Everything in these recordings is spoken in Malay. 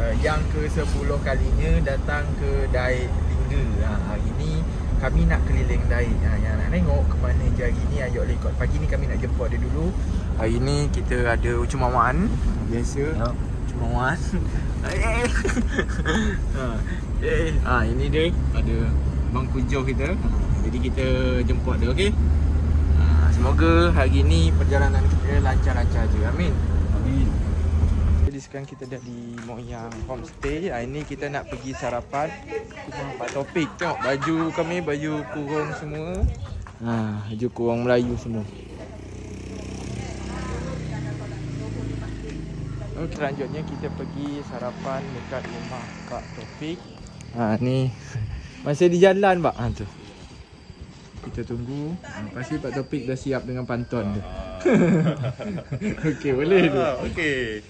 uh, yang ke-10 kalinya datang ke Dai Lingga. Ha, hari ni kami nak keliling Dai. Ha, yang nak tengok ke mana je hari ni ayok lekot. Pagi ni kami nak jemput dia dulu. Hari ni kita ada ucumawan biasa. Ya. Ucumawan. Eh. ha, eh. ha, ini dia ada Bang Kujo kita. Ha, jadi kita jemput dia okey. Ha, semoga hari ni perjalanan kita lancar-lancar je. Amin. Amin. Sekarang kita dah di Moyang Homestay. Hari ni kita nak pergi sarapan. Kita topik. Tengok baju kami, baju kurung semua. Ha, baju kurung Melayu semua. Oh, selanjutnya kita pergi sarapan dekat rumah Kak Taufik. Ha ni masih di jalan pak. Ha tu. Kita tunggu. Ha, pasti Pak Taufik dah siap dengan pantun dia. Okey, boleh tu. Ah, Okey.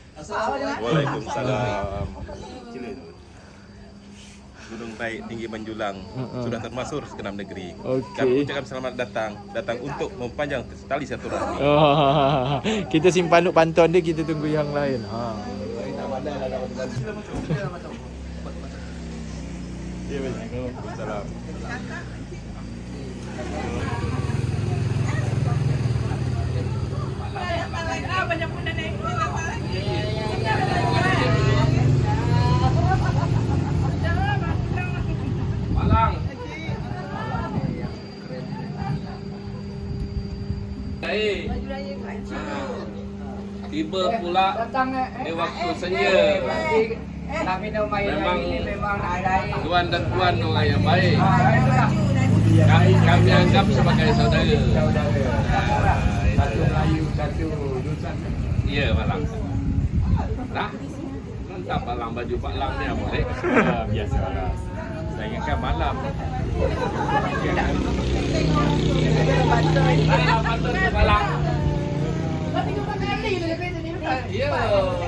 Waalaikumsalam. Cila tu. Gunung Taik Tinggi Menjulang Mm-mm. sudah termasuk segenap negeri. Okey. Kami ucapkan selamat datang, datang untuk mempanjang tali silaturahmi. Oh, kita simpan duk pantun dia kita tunggu yang lain. Ha. Ya, Waalaikumsalam. Tiba pula di waktu senja. Nak minum air Memang lagi ni memang ada air. Tuan dan puan orang yang baik. Ah, itulah. Kami, kami anggap sebagai saudara. Satu Melayu, satu Dusan. Ya, Malang. Nah, mantap Malang baju Pak Lang ni apa dek? Biasa lah. Saya ingatkan malam. Malam patut ke Malang. Ya,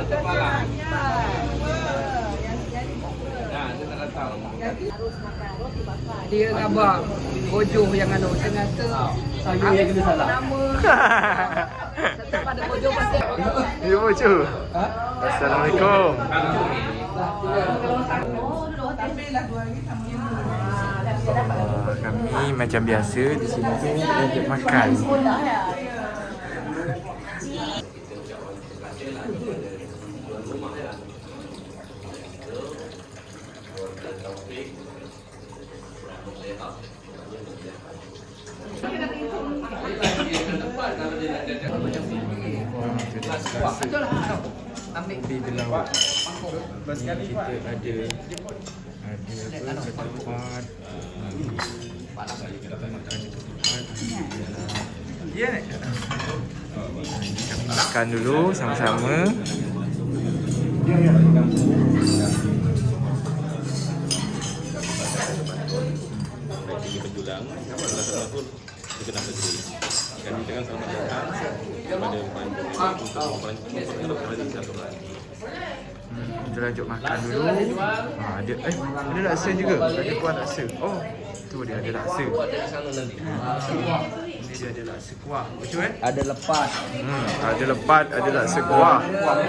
ke Malang. Nah, dia tak datang. Dia gambar bojoh yang anu ternyata saya yang kena salah. Nama. Setiap ada bojoh pasti. Ya bocu. Assalamualaikum. Oh, kami macam biasa di sini tu makan. Di dalam sekali kita ada ada apa ketupat. Kita makan ketupat. Ya. Kita makan dulu sama-sama. Tinggi Menjulang sudah termasuk segenap negeri. Kami ucapkan selamat datang kita lanjut makan dulu. Ha, ada eh ada laksa juga. Ada kuah laksa. Oh, tu dia ada laksa. Ini dia ada laksa kuah. Betul eh? Ada lepas. Hmm, ada lepat, ada laksa kuah. Kuah.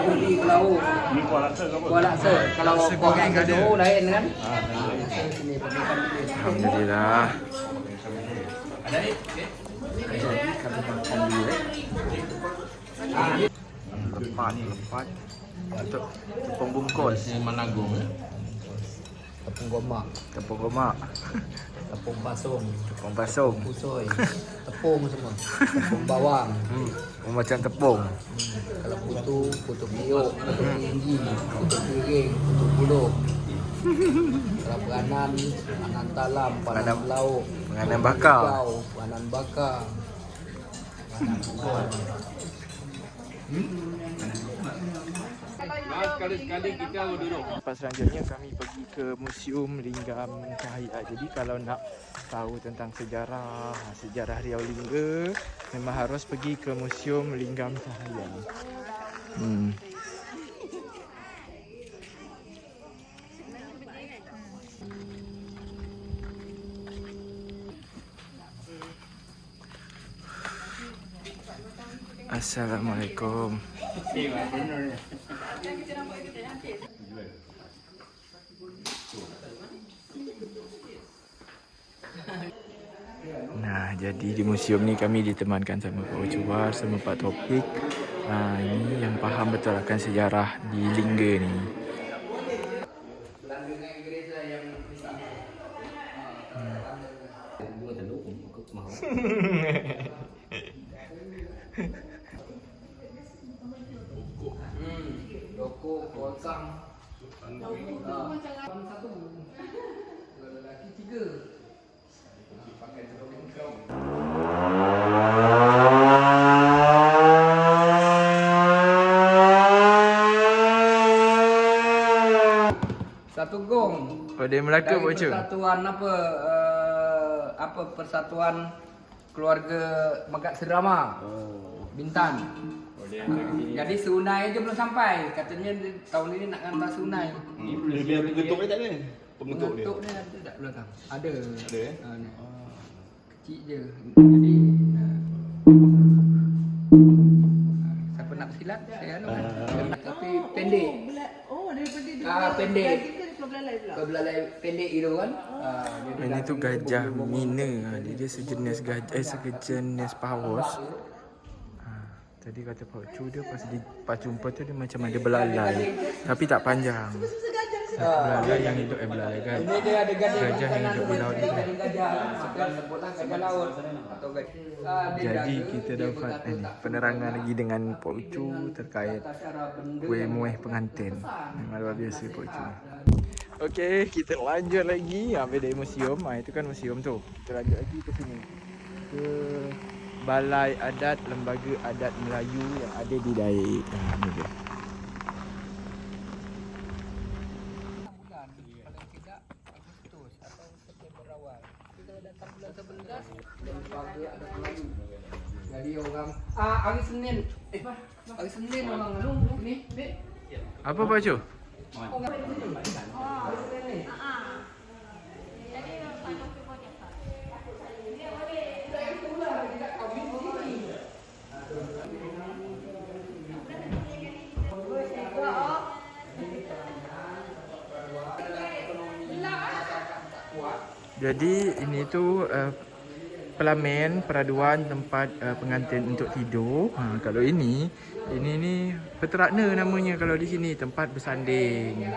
Ini kuah laksa ke apa? Kuah laksa. Kalau kuah goreng laksa ada. lain kan? Sini pemikan dia. Alhamdulillah. Jadi kami makan dulu eh. Lepat, lepat. Untuk tepung bungkus. Ini Managong. Tepung gomak, Tepung gomak. tepung basung, Tepung basung. pusoi, tepung semua. Tepung bawang. Hmm, macam tepung. Kalau putu, putu biuk, putu tinggi, putu piring, putu puluh. Kalau peranan, peranan talam, peranan lauk, peranan bakar. peranan bakar. Peranan kuah. Sekali-sekali kita duduk. Lepas selanjutnya kami pergi ke Museum Linggam Cahaya. Jadi kalau nak tahu tentang sejarah sejarah Riau Lingga, memang harus pergi ke Museum Linggam Cahaya. Hmm. Assalamualaikum. Nah, jadi di museum ni kami ditemankan sama Pak Ucuar, sama Pak Topik. Ha, ah, ini yang faham betul akan sejarah di Lingga ni. Loko, kosang. Ah, satu. Lelaki tiga. Pakai. Satu gong. Oh, dia Melaka Pak Ucu? persatuan apa uh, apa persatuan keluarga Megat Serama. Bintan. Jadi Sunai je belum sampai. Katanya dia, tahun ini nak hantar Sunai. Dia biar pengetuk dia tak ada. Pengetuk dia. Pengetuk ni ada tak belakang? Ada. Ada, eh? Ha, ni. Kecil je. Jadi uh, siapa nak bersilat saya anu. Tapi pendek. Oh, daripada dia Ah, pendek. Lagi ke dia belalai pula? Belalai pendek itu kan. Ah, jadi Ini tu gajah mina. Dia, dia sejenis gajah, eh sejenis paus. Ha, tadi kata Pak Ucu dia pas di pas jumpa tu dia macam ada belalai. Tapi tak panjang. Belalai yang hidup eh belalai kan. Ini dia ada gajah, Gajah yang hidup di laut gajah laut. Ah, Jadi kita dapat ini tak penerangan lagi dengan Pak Ucu terkait kuih muih pengantin. Memang luar biasa Pak Ucu. Okey, kita lanjut lagi ambil dari museum. Ha, itu kan museum tu. Kita lanjut lagi ke sini. Ke Balai Adat Lembaga Adat Melayu yang ada di Daik. Ha, ni dia. bulan paling tidak Agustus atau September awal. Kita datang bulan 11 lembaga adat Melayu. Jadi orang ah hari Senin eh hari Senin orang anu ni ni Apa Ucu? orang hari Senin ni. Jadi ini tu uh, pelamin peraduan tempat uh, pengantin untuk tidur. Ha, kalau ini ini ni peterakna namanya kalau di sini tempat bersanding.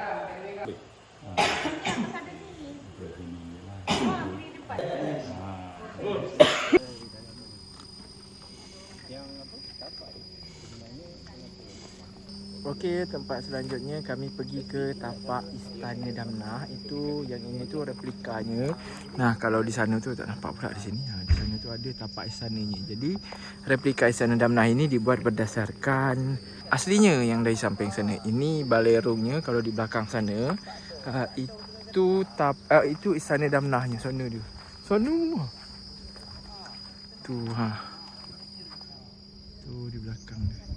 Okey, tempat selanjutnya kami pergi ke tapak Istana Damnah. Itu yang ini tu replikanya. Nah, kalau di sana tu tak nampak pula di sini. Ha, di sana tu ada tapak istananya. Jadi, replika Istana Damnah ini dibuat berdasarkan aslinya yang dari samping sana. Ini balerungnya kalau di belakang sana. Uh, itu tap uh, itu Istana Damnahnya sana dia. Sana. Tu ha. Tu di belakang dia.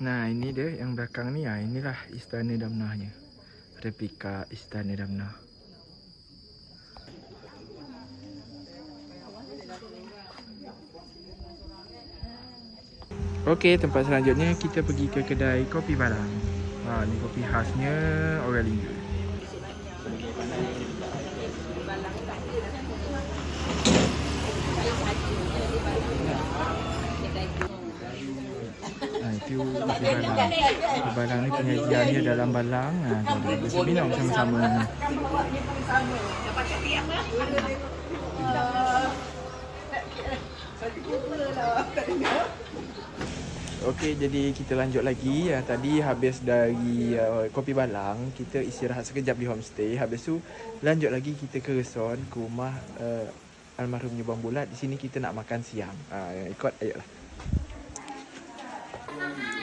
Nah ini dia yang belakang ni ah inilah istana Damnahnya. Replika istana Damnah. Okey, tempat selanjutnya kita pergi ke kedai kopi Balang. Ha, ni kopi khasnya orang Lingga. Kopi Balang ni penyajiannya dalam balang. Kita minum sama-sama. Okey, jadi kita lanjut lagi. Ya, tadi habis dari uh, Kopi Balang, kita istirahat sekejap di homestay. Habis tu lanjut lagi kita ke resort, ke rumah uh, almarhumnya Bang Bulat. Di sini kita nak makan siang. Ha, ikut ayolah.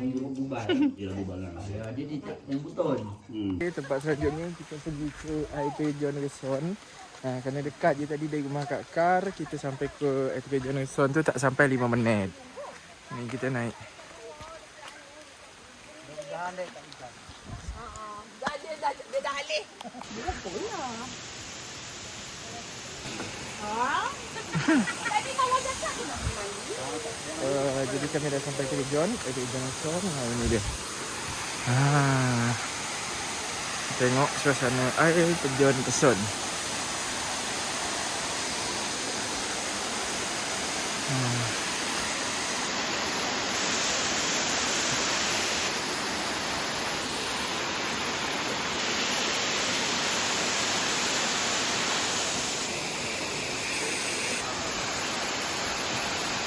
Jadi yang betul. Okay, tempat selanjutnya kita pergi ke air terjun Reson. Ha, kerana dekat je tadi dari rumah Kak Kar Kita sampai ke Education Zone tu tak sampai 5 minit. Ni kita naik. Uh, jadi kami dah sampai ke region. Education Zone ha, Ini dia. Ha, Tengok suasana air terjun tersun Hmm.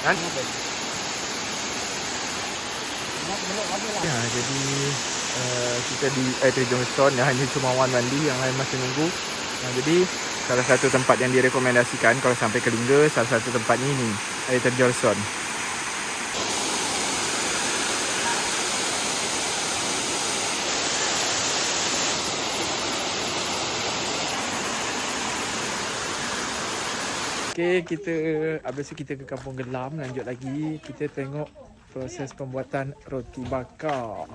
Kan? Ya, jadi uh, kita di Air Terjun Stone yang hanya cuma one mandi yang lain masih nunggu. Uh, jadi salah satu tempat yang direkomendasikan kalau sampai ke Lingga, salah satu tempat ni ni, Air Terjun Stone. Okey, kita habis tu kita ke Kampung Gelam lanjut lagi. Kita tengok proses pembuatan roti bakar.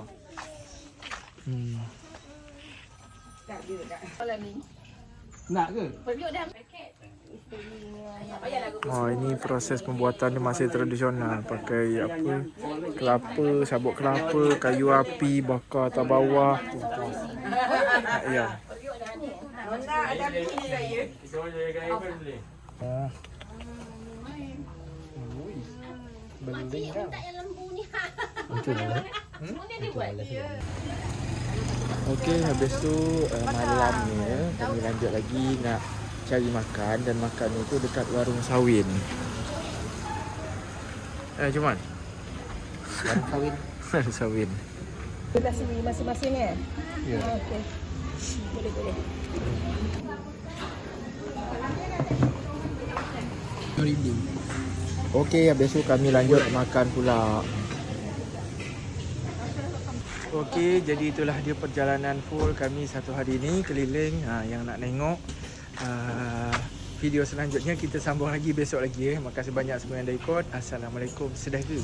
Hmm. Nak ke? Oh, ini proses pembuatan dia masih tradisional. Pakai apa? Kelapa, sabuk kelapa, kayu api, bakar atas bawah. Ya. Oh. Beling kan? Macam mana? Okey, habis tu uh, malamnya kami lanjut lagi nak cari makan dan makan tu dekat warung Sawin. Eh, cuman? Warung Sawin. Warung Sawin. Kita sini masing-masing eh? Ya. Okey. Boleh, boleh. Okey, habis tu kami lanjut makan pula. Okey, jadi itulah dia perjalanan full kami satu hari ni keliling ha, yang nak tengok. Uh, video selanjutnya kita sambung lagi besok lagi eh. Makasih banyak semua yang dah ikut. Assalamualaikum. Sedih ke?